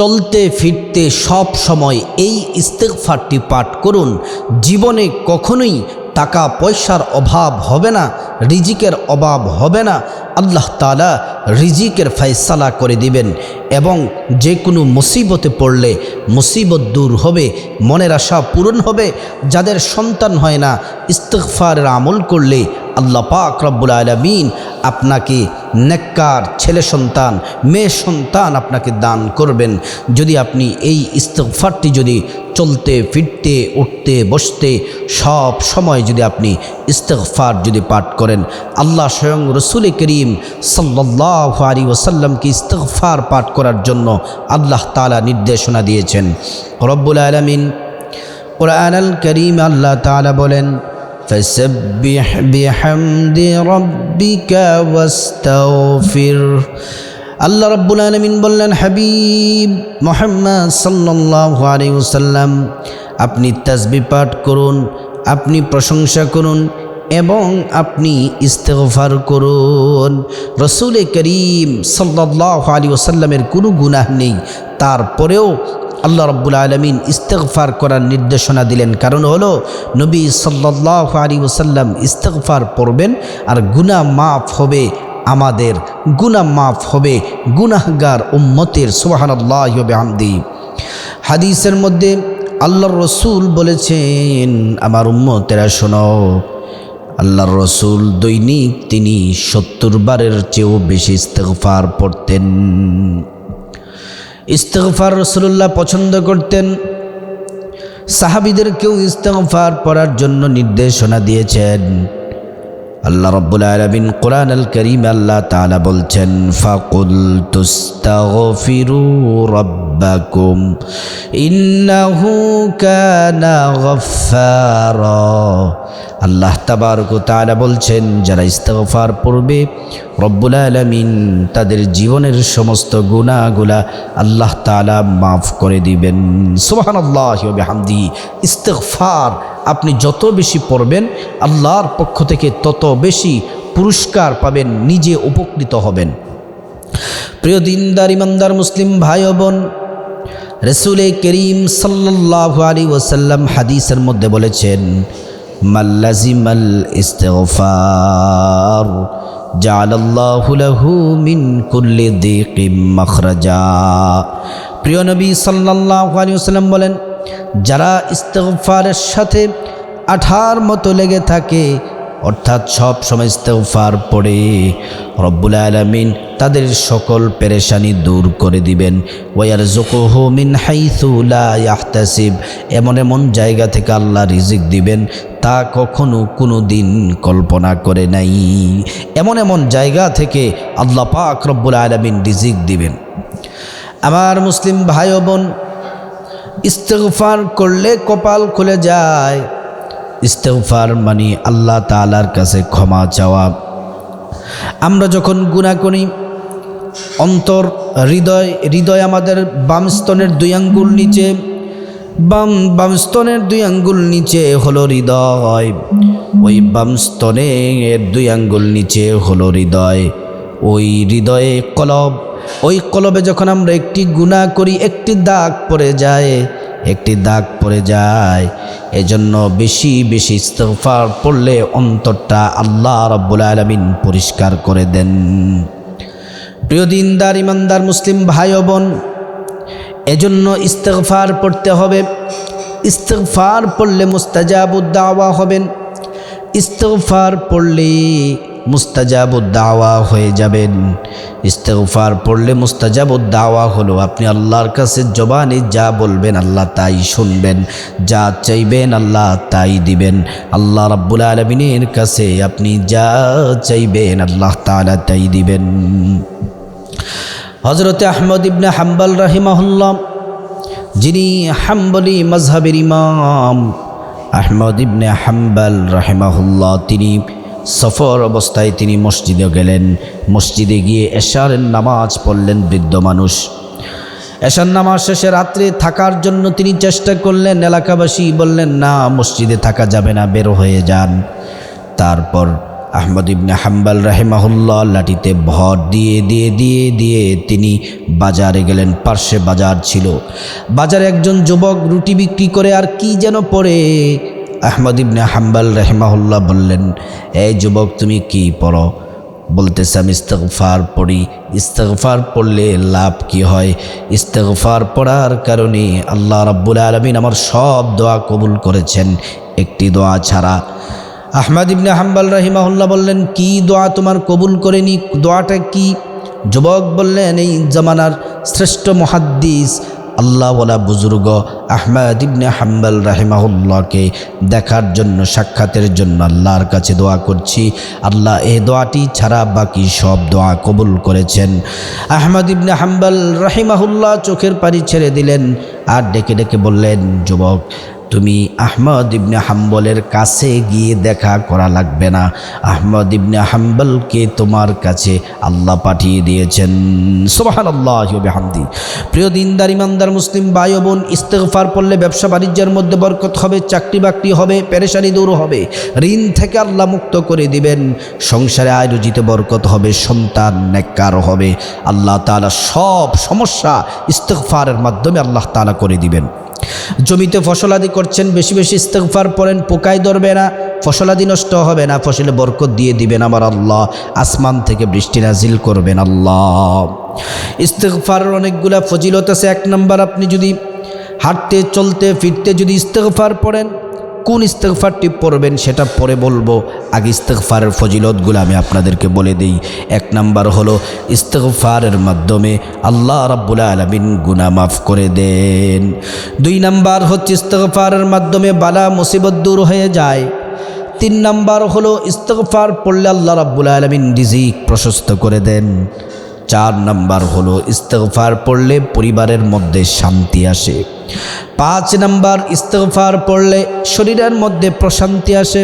চলতে ফিরতে সব সময় এই ইস্তেকফারটি পাঠ করুন। জীবনে কখনোই টাকা পয়সার অভাব হবে না, রিজিকের অভাব হবে না। আল্লাহ তালা রিজিকের ফয়সালা করে দিবেন এবং যে কোনো মুসিবতে পড়লে মুসিবত দূর হবে, মনের আশা পূরণ হবে। যাদের সন্তান হয় না ইস্তেকফারের আমল করলে আল্লাহ পাক রব্বুল আলমিন আপনাকে নেককার ছেলে সন্তান, মেয়ে সন্তান আপনাকে দান করবেন। যদি আপনি এই ইস্তফারটি যদি চলতে, ফিরতে, উঠতে, বসতে, সব সময় যদি আপনি ইস্তফার যদি পাঠ করেন, আল্লাহ স্বয়ং রসুল করিম সাল্লাহ আলী ওসাল্লামকে ইস্তফার পাঠ করার জন্য আল্লাহ তালা নির্দেশনা দিয়েছেন। রব্বুল আলমিন কোরআন করিম আল্লাহ তালা বলেন فسبح بحمد ربك واستغفر আল্লাহ রব্বুল আলমিন বললেন হাবিব মোহাম্মদ সাল্লাহ আলী ওসাল্লাম আপনি তাসবি পাঠ করুন আপনি প্রশংসা করুন এবং আপনি ইস্তেগফার করুন রসুল করিম সাল্লাহ আলী ওসাল্লামের কোনো গুনাহ নেই তারপরেও আল্লাহ রব্বুল আলমিন ইস্তেগফার করার নির্দেশনা দিলেন। কারণ হলো, নবী সাল্লাহ আলী ওসাল্লাম ইস্তেগফার পড়বেন আর গুনাহ মাফ হবে আমাদের গুনা মাফ হবে গুনাহগার উম্মতের সুবাহান্লাহ আমদি হাদিসের মধ্যে আল্লাহর রসুল বলেছেন, আমার উম্মতেরা শোনো, আল্লাহর রসুল দৈনিক তিনি সত্তর বারের চেয়েও বেশি ইস্তেগফার পড়তেন। ইস্তেগফার রসুল্লাহ পছন্দ করতেন। সাহাবিদেরকেও ইস্তফার পড়ার জন্য নির্দেশনা দিয়েছেন। আল্লাহ রব্বুল আলমিন কোরআন আল করিম আল্লাহ তালা বলছেন ফাকুল তুস্তাগফিরু রব্বাকুম, ইন্নাহু কানা গফফারা। আল্লাহ তাবারক তাআলা বলছেন, যারা ইস্তেগফার পড়বে, রব্বুল আলমিন তাদের জীবনের সমস্ত গুণাগুলা আল্লাহ তাআলা মাফ করে দিবেন। সুবহানাল্লাহি ওয়া বিহামদি ইস্তেগফার আপনি যত বেশি পড়বেন, আল্লাহর পক্ষ থেকে তত বেশি পুরস্কার পাবেন, নিজে উপকৃত হবেন। প্রিয় দিনদার, ইমানদার মুসলিম ভাই বোন, রসুলে করিম সাল্লাহ আলী ওসাল্লাম হাদিসের মধ্যে বলেছেন মাল্লাজিমাল মাখরাজা। প্রিয় নবী সাল্লাল্লাহু আলাইহি ওয়াসাল্লাম বলেন যারা ইস্তেগফারের সাথে আঠার মতো লেগে থাকে, অর্থাৎ সব সময় ইস্তেগফার পড়ে, রব্বুল আলমিন তাদের সকল পেরেশানি দূর করে দিবেন। ওয়ার জোকোহো মিন হাইসুলা ইয়াহতাসিব, এমন এমন জায়গা থেকে আল্লাহ রিজিক দিবেন, তা কখনো কোনো দিন কল্পনা করে নাই। এমন এমন জায়গা থেকে আল্লাহ পাক রব্বুল আলমিন রিজিক দিবেন। আমার মুসলিম ভাই বোন ইস্তেগফার করলে কপাল খুলে যায়। ইস্তেগফার মানে আল্লাহ তালার কাছে ক্ষমা চাওয়া। আমরা যখন গুণা করি, অন্তর, হৃদয় হৃদয় আমাদের বাম স্তনের দুই আঙ্গুল নিচে, বাম বাম স্তনের দুই আঙ্গুল নিচে হলো হৃদয়, ওই বাম স্তনের দুই আঙ্গুল নিচে হলো হৃদয়, ওই হৃদয়ে কলব ওই কলবে যখন আমরা একটি গুণা করি, একটি দাগ পড়ে যায়, একটি দাগ পড়ে যায়। এজন্য বেশি বেশি ইস্তফার পড়লে অন্তরটা আল্লাহ রব্বুল আলমিন পরিষ্কার করে দেন। প্রিয় দিনদার, ইমানদার মুসলিম ভাই বোন, এজন্য ইস্তফার পড়তে হবে। ইস্তফার পড়লে মুস্তাজাবুদ্দাওয়া হবেন ইস্তফার পড়লে মুস্তাজাবুদ্দাওয়া হয়ে যাবেন। ইস্তেগফার পড়লে মুস্তাজাবুদ্দাওয়া হলো, আপনি আল্লাহর কাছে জবানে যা বলবেন আল্লাহ তাই শুনবেন, যা চাইবেন আল্লাহ তাই দিবেন। আল্লাহ রাব্বুল আলমিনের কাছে আপনি যা চাইবেন আল্লাহ তালা তাই দিবেন। হজরতে আহমদ ইবনে হাম্বাল রাহিমাহুল্লাহ, যিনি হাম্বলি মজহাবের ইমাম, আহমদ ইবনে হাম্বাল রাহিমাহুল্লাহ, তিনি সফর অবস্থায় তিনি মসজিদে গেলেন। মসজিদে গিয়ে এশার নামাজ পড়লেন বৃদ্ধ মানুষ। এশার নামাজ শেষে রাত্রে থাকার জন্য তিনি চেষ্টা করলেন। এলাকাবাসী বললেন, না, মসজিদে থাকা যাবে না, বের হয়ে যান। তারপর আহমদ ইবনে হাম্বাল রাহেমাহুল্লাহ লাঠিতে ভর দিয়ে দিয়ে দিয়ে দিয়ে তিনি বাজারে গেলেন। পার্শ্বে বাজার ছিল। বাজারে একজন যুবক রুটি বিক্রি করে আর কি যেন পড়ে। আহমদ ইবনে হাম্বাল রাহেমাহুল্লাহ বললেন, এই যুবক, তুমি কি পড়ো? বলতেছে, আমি ইস্তগফার পড়ি। ইস্তগফার পড়লে লাভ কি হয়? ইস্তগফার পড়ার কারণে আল্লাহ রাব্বুল আলমিন আমার সব দোয়া কবুল করেছেন, একটি দোয়া ছাড়া। আহমদ ইবনে হাম্বাল রাহিমাহুল্লাহ বললেন, কি দোয়া তোমার কবুল করেনি? দোয়াটা কি? যুবক বললেন, এই জামানার শ্রেষ্ঠ মহাদ্দিস, আল্লাহওয়ালা বুজুর্গ। আহমদ ইবনে হাম্বাল রাহিমাহুল্লাহকে দেখার জন্য, সাক্ষাতের জন্য আল্লাহর কাছে দোয়া করছি। আল্লাহ এই দোয়াটি ছাড়া বাকি সব দোয়া কবুল করেছেন। আহমদ ইবনে হাম্বাল রাহিমাহুল্লাহ চোখের পানি ছেড়ে দিলেন আর ডেকে ডেকে বললেন, যুবক তুমি আহমদ ইবনে হাম্বলের কাছে গিয়ে দেখা করা লাগবে না। আহমদ ইবনে হাম্বলকে তোমার কাছে আল্লাহ পাঠিয়ে দিয়েছেন। সোবাহান আল্লাহ প্রিয় দিনদার, ইমানদার, মুসলিম ভাই বোন ইস্তেফার পড়লে ব্যবসা বাণিজ্যের মধ্যে বরকত হবে চাকরি বাকরি হবে, পেরেশানি দূর হবে, ঋণ থেকে আল্লাহ মুক্ত করে দিবেন। সংসারে আয়োজিত বরকত হবে, সন্তান নেককার হবে। আল্লাহ তাআলা সব সমস্যা ইস্তেগফারের মাধ্যমে আল্লাহ তাআলা করে দিবেন। জমিতে ফসলাদি করছেন, বেশি বেশি ইস্তেকফার পড়েন, পোকায় ধরবে না, ফসলাদি নষ্ট হবে না, ফসলে বরকত দিয়ে দিবেন আমার আল্লাহ, আসমান থেকে বৃষ্টি নাজিল করবেন আল্লাহ। ইস্তেকফারের অনেকগুলা ফজিলত আছে, এক নম্বর আপনি যদি হাঁটতে, চলতে, ফিরতে যদি ইস্তেকফার পড়েন কোন ইস্তেগফারটি পড়বেন সেটা পরে বলব। আগে ইস্তেগফারের ফজিলতগুলো আমি আপনাদেরকে বলে দিই। এক নাম্বার হলো ইস্তেগফারের মাধ্যমে আল্লাহ রাব্বুল আলমিন গুনাহ মাফ করে দেন। দুই নাম্বার হচ্ছে ইস্তেগফারের মাধ্যমে বালা মুসিবত দূর হয়ে যায়। তিন নাম্বার হলো ইস্তেগফার পড়লে আল্লাহ রাব্বুল আলমিন রিজিক প্রশস্ত করে দেন। চার নাম্বার হলো ইস্তফার পড়লে পরিবারের মধ্যে শান্তি আসে। পাঁচ নাম্বার ইস্তফার পড়লে শরীরের মধ্যে প্রশান্তি আসে।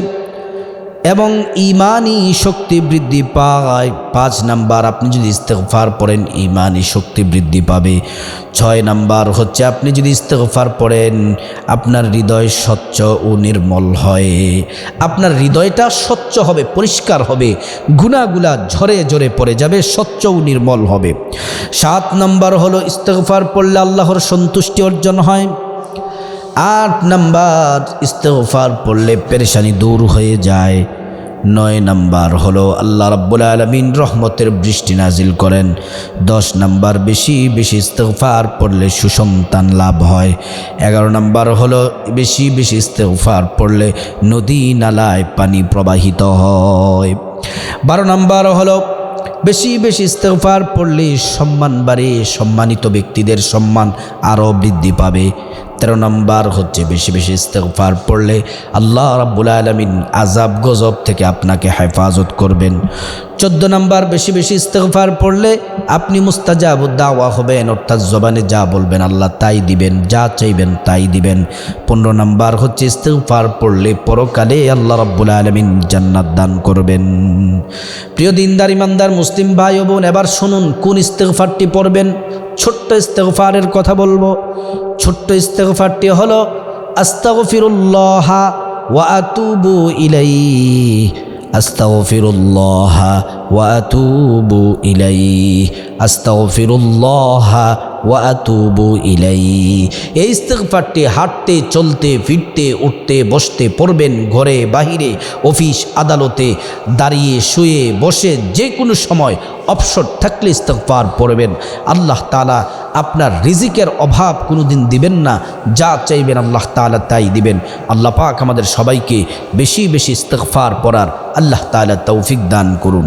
এবং ইমানই শক্তি বৃদ্ধি পায়। পাঁচ নাম্বার, আপনি যদি ইস্তেগফার পড়েন ইমানই শক্তি বৃদ্ধি পাবে। ছয় নাম্বার হচ্ছে, আপনি যদি ইস্তেগফার পড়েন, আপনার হৃদয় স্বচ্ছ ও নির্মল হয়। আপনার হৃদয়টা স্বচ্ছ হবে, পরিষ্কার হবে। গুণাগুলা ঝরে ঝরে পড়ে যাবে, স্বচ্ছ ও নির্মল হবে। সাত নাম্বার হলো, ইস্তেগফার পড়লে আল্লাহর সন্তুষ্টি অর্জন হয়। আট নাম্বার ইস্তেগফার পড়লে পেরেশানি দূর হয়ে যায়। নয় নাম্বার হলো আল্লাহ রাব্বুল আলমিন রহমতের বৃষ্টি নাজিল করেন। দশ নাম্বার বেশি বেশি ইস্তেগফার পড়লে সুসন্তান লাভ হয়। এগারো নাম্বার হলো বেশি বেশি ইস্তেগফার পড়লে নদী নালায় পানি প্রবাহিত হয়। বারো নাম্বার হলো বেশি বেশি ইস্তেগফার পড়লে সম্মান বাড়ে, সম্মানিত ব্যক্তিদের সম্মান আরও বৃদ্ধি পাবে। তেরো নম্বর হচ্ছে বেশি বেশি ইস্তেগফার পড়লে আল্লাহ রাব্বুল আলমিন আজাব গজব থেকে আপনাকে হেফাজত করবেন। চোদ্দ নম্বর বেশি বেশি ইস্তেগফার পড়লে আপনি মুস্তাজাব দাওয়া হবেন, অর্থাৎ জবানে যা বলবেন আল্লাহ তাই দিবেন, যা চাইবেন তাই দিবেন। পনেরো নম্বর হচ্ছে ইস্তেগফার পড়লে পরকালে আল্লাহ রাব্বুল আলমিন জান্নাত দান করবেন। প্রিয় দিনদার, ইমানদার, মুসলিম ভাই বোন, এবার শুনুন কোন ইস্তেগফারটি পড়বেন। ছোট্ট ইস্তেগফারের কথা বলব। ছোট্ট ইস্তেগফারটি হলো আস্তাগফিরুল্লাহ ওয়া আতুবু ইলাইহি আস্তাগফিরুল্লাহ ওয়া আতুবু ইলাইহি আস্তাগফিরুল্লাহ ওয়া আতুবু ইলাইহি এই ইস্তেগফারটি হাঁটতে, চলতে, ফিরতে, উঠতে, বসতে, পড়বেন ঘরে, বাহিরে, অফিস, আদালতে, দাঁড়িয়ে, শুয়ে, বসে যে কোনো সময় অবসর থাকলে ইস্তেগফার পড়বেন। আল্লাহ তালা আপনার রিজিকের অভাব কোনো দিন দিবেন না, যা চাইবেন আল্লাহ তালা তাই দিবেন। আল্লাহ পাক আমাদের সবাইকে বেশি বেশি ইস্তেগফার পড়ার আল্লাহ তালা তৌফিক দান করুন।